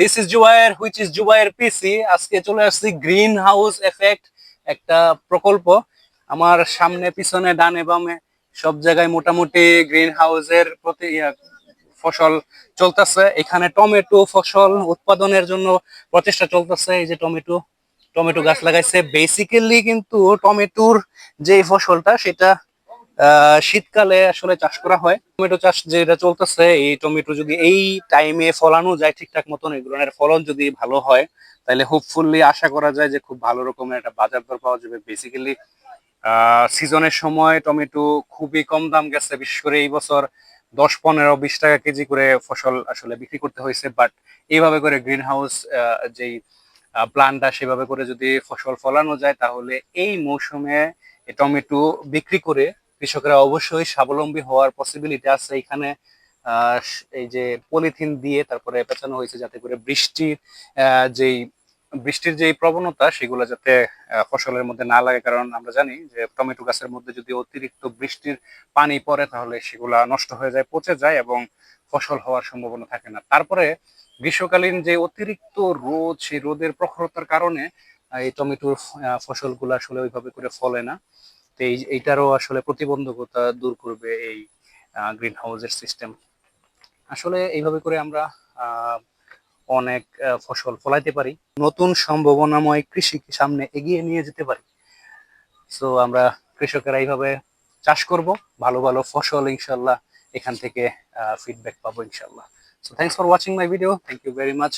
This is Zubair which is Zubair PC আজকে চলে আসছি গ্রিন হাউস এফেক্ট একটা প্রকল্প। আমার সামনে, পিছনে, ডানে, বামে সব জায়গায় মোটামুটি গ্রিন হাউসের প্রতি ফসল চলতেছে। এখানে টমেটো ফসল উৎপাদনের জন্য প্রচেষ্টা চলতেছে। এই যে টমেটো টমেটো গাছ লাগাইছে। বেসিক্যালি কিন্তু টমেটোর যে ফসলটা, সেটা শীতকালে আসলে চাষ করা হয়। টমেটো চাষ যেটা চলতেছে, এই টমেটো যদি এই টাইমে ফলানো যায় ঠিকঠাক মতন, এই ধরনের ফলন যদি ভালো হয়, তাহলে হোপফুলি আশা করা যায় যে খুব ভালো রকমের একটা বাজার দর পাওয়া যাবে। বেসিক্যালি সিজনের সময় টমেটো খুবই কম দাম গেছে, বিশেষ করে এই বছর দশ, পনেরো, বিশ টাকা কেজি করে ফসল আসলে বিক্রি করতে হয়েছে। বাট এইভাবে করে গ্রিন হাউস যেই প্ল্যানটা সেভাবে করে যদি ফসল ফলানো যায়, তাহলে এই মৌসুমে টমেটো বিক্রি করে কৃষকরা অবশ্যই স্বাবলম্বী হওয়ার পসিবিলিটি আছে। এখানে এই যে পলিথিন দিয়ে তারপরে পেঁচানো হয়েছে যাতে করে বৃষ্টির যেই বৃষ্টির যেই প্রবণতা সেগুলো যাতে ফসলের মধ্যে না লাগে। কারণ আমরা জানি যে টমেটো গাছের মধ্যে যদি অতিরিক্ত বৃষ্টির পানি পড়ে তাহলে সেগুলা নষ্ট হয়ে যায়, পচে যায় এবং ফসল হওয়ার সম্ভাবনা থাকে না। তারপরে গ্রীষ্মকালীন যে অতিরিক্ত রোদ, সেই রোদের প্রখরতার কারণে এই টমেটোর ফসলগুলো আসলে ওইভাবে করে ফলে না। তো এই, এইটারও আসলে প্রতিবন্ধকতা দূর করবে এই গ্রিন হাউসের সিস্টেম আসলে এইভাবে করে আমরা অনেক ফসল ফলাইতে পারি। নতুন সম্ভাবনাময় কৃষিকে সামনে এগিয়ে নিয়ে যেতে পারি। সো আমরা কৃষকেরা এইভাবে চাষ করব। ভালো ভালো ফসল ইনশাল্লাহ এখান থেকে ফিডব্যাক পাবো ইনশাল্লাহ। So thanks for watching my video thank you very much